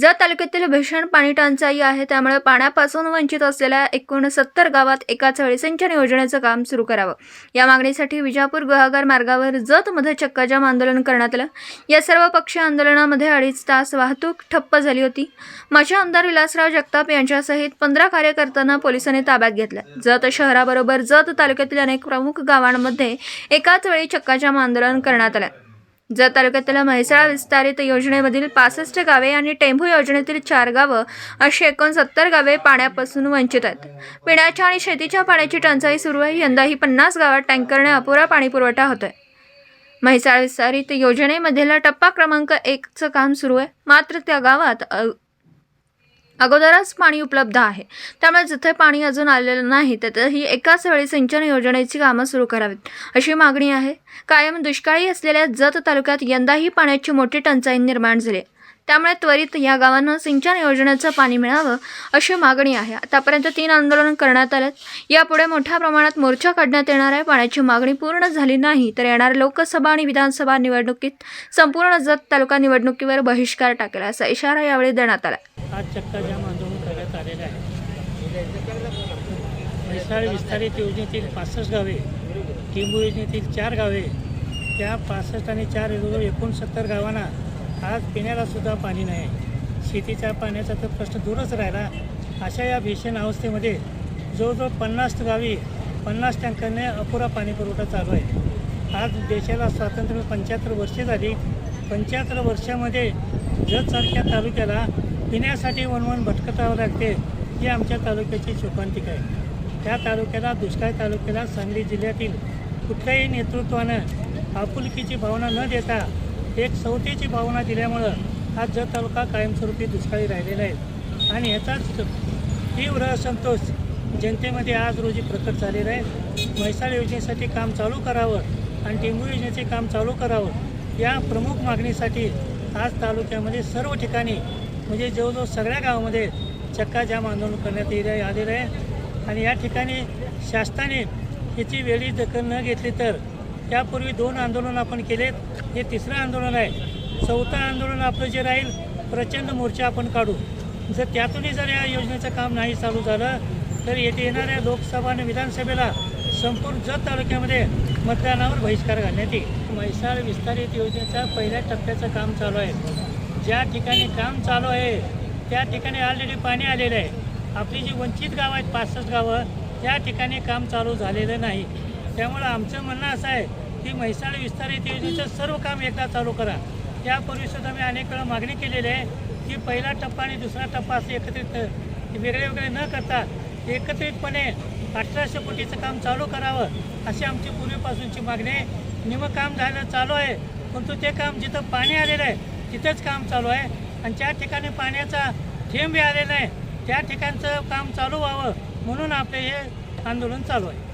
जत तालुक्यातील भीषण पाणी टंचाई आहे त्यामुळे पाण्यापासून वंचित असलेल्या एकूण सत्तर गावात एकाच वेळी सिंचन योजनेचं काम सुरू करावं. या मागणीसाठी विजापूर गुहागर मार्गावर जतमध्ये चक्काजाम आंदोलन करण्यात आलं. या सर्व पक्षीय आंदोलनामध्ये अडीच तास वाहतूक ठप्प झाली होती. माजी आमदार विलासराव जगताप यांच्यासहित पंधरा कार्यकर्त्यांना पोलिसांनी ताब्यात घेतलं. जत शहराबरोबर जत तालुक्यातील अनेक प्रमुख गावांमध्ये एकाच वेळी चक्काजाम आंदोलन करण्यात आलं. जत तालुक्यातील म्हैसाळा विस्तारित योजनेमधील पासष्ट गावे आणि टेंभू योजनेतील चार गावं अशी एकोणसत्तर गावे पाण्यापासून वंचित आहेत. पिण्याच्या आणि शेतीच्या पाण्याची टंचाई सुरू आहे. यंदाही पन्नास गावात टँकरने अपुरा पाणी पुरवठा होतोय. म्हैसाळ विस्तारित योजनेमधील टप्पा क्रमांक एकचं काम सुरू आहे. मात्र त्या गावात अगोदरच पाणी उपलब्ध आहे. त्यामुळे जिथे पाणी अजून आलेलं नाही तिथेही एकाच वेळी सिंचन योजनेची कामं सुरू करावीत. अशी मागणी आहे. कायम दुष्काळी असलेल्या जत तालुक्यात यंदाही पाण्याची मोठी टंचाई निर्माण झाली आहे. त्यामुळे त्वरित या गावांना सिंचन योजनेचं पाणी मिळावं अशी मागणी आहे. आतापर्यंत तीन आंदोलन करण्यात आलेत. यापुढे मोठ्या प्रमाणात मोर्चा काढण्यात येणार आहे. पाण्याची मागणी पूर्ण झाली नाही तर येणाऱ्या लोकसभा आणि विधानसभा निवडणुकीत संपूर्ण जत तालुका निवडणुकीवर बहिष्कार टाकेल असा इशारा यावेळी देण्यात आला. आज चक्का जाम आंदोलन करण्यात आलेलं आहे. म्हैसाळ विस्तारित योजनेतील पासष्ट गावे टिंबू योजनेतील चार गावे त्या पासष्ट आणि चार जवळ एकोणसत्तर गावांना आज पिण्यालासुद्धा पाणी नाही आहे. शेतीच्या पाण्याचा तर प्रश्न दूरच राहिला. अशा या भीषण अवस्थेमध्ये जवळजवळ पन्नास गावी पन्नास टँकरने अपुरा पाणी पुरवठा चालू आहे. आज देशाला स्वातंत्र्य पंच्याहत्तर वर्षे झाली. पंच्याहत्तर वर्षामध्ये जतसारख्या तालुक्याला पिण्यासाठी वनवन भटकतावं लागते ही आमच्या तालुक्याची शोकांतिक आहे. त्या तालुक्याला दुष्काळ तालुक्याला सांगली जिल्ह्यातील कुठल्याही नेतृत्वानं आपुलकीची भावना न देता एक सवतीची भावना दिल्यामुळं हा जत तालुका कायमस्वरूपी दुष्काळी राहिलेला आहे. आणि याचाच तीव्र असंतोष जनतेमध्ये आज रोजी प्रकट झालेला आहे. म्हैसाळ योजनेसाठी काम चालू करावं आणि डेंगू योजनेचे काम चालू करावं या प्रमुख मागणीसाठी आज तालुक्यामध्ये सर्व ठिकाणी म्हणजे जवळजवळ सगळ्या गावामध्ये चक्काजाम आंदोलन करण्यात येईल आलेलं आहे. आणि या ठिकाणी शासनाने याची वेळी दखल न घेतली तर त्यापूर्वी दोन आंदोलन आपण केलेत. हे तिसरं आंदोलन आहे. चौथं आंदोलन आपलं जे राहील प्रचंड मोर्चा आपण काढू. जर त्यातूनही जर या योजनेचं काम नाही चालू झालं तर येथे येणाऱ्या लोकसभा आणि विधानसभेला संपूर्ण जत तालुक्यामध्ये मतदानावर बहिष्कार घालण्यात येईल. म्हैसाळ विस्तारित योजनेचा पहिल्या टप्प्याचं काम चालू आहे. ज्या ठिकाणी काम चालू आहे त्या ठिकाणी ऑलरेडी पाणी आलेलं आहे. आपली जी वंचित गावं आहेत पासष्ट गावं त्या ठिकाणी काम चालू झालेलं नाही. त्यामुळं आमचं म्हणणं असं आहे की म्हैसाळ विस्तारित योजनेचं सर्व काम एकदा चालू करा. त्यापूर्वी सुद्धा मी अनेक वेळा मागणी केलेली आहे की पहिला टप्पा आणि दुसरा टप्पा असे एकत्रित वेगळे वेगळे न करता एकत्रितपणे अठराशे कोटीचं काम चालू करावं अशी आमची पूर्वीपासूनची मागणी आहे. निम काम झालं चालू आहे. परंतु ते काम जिथं पाणी आलेलं आहे तिथंच काम चालू आहे. आणि ज्या ठिकाणी पाण्याचा थेंब आलेला आहे. त्या ठिकाणचं काम चालू व्हावं म्हणून आपले हे आंदोलन चालू आहे.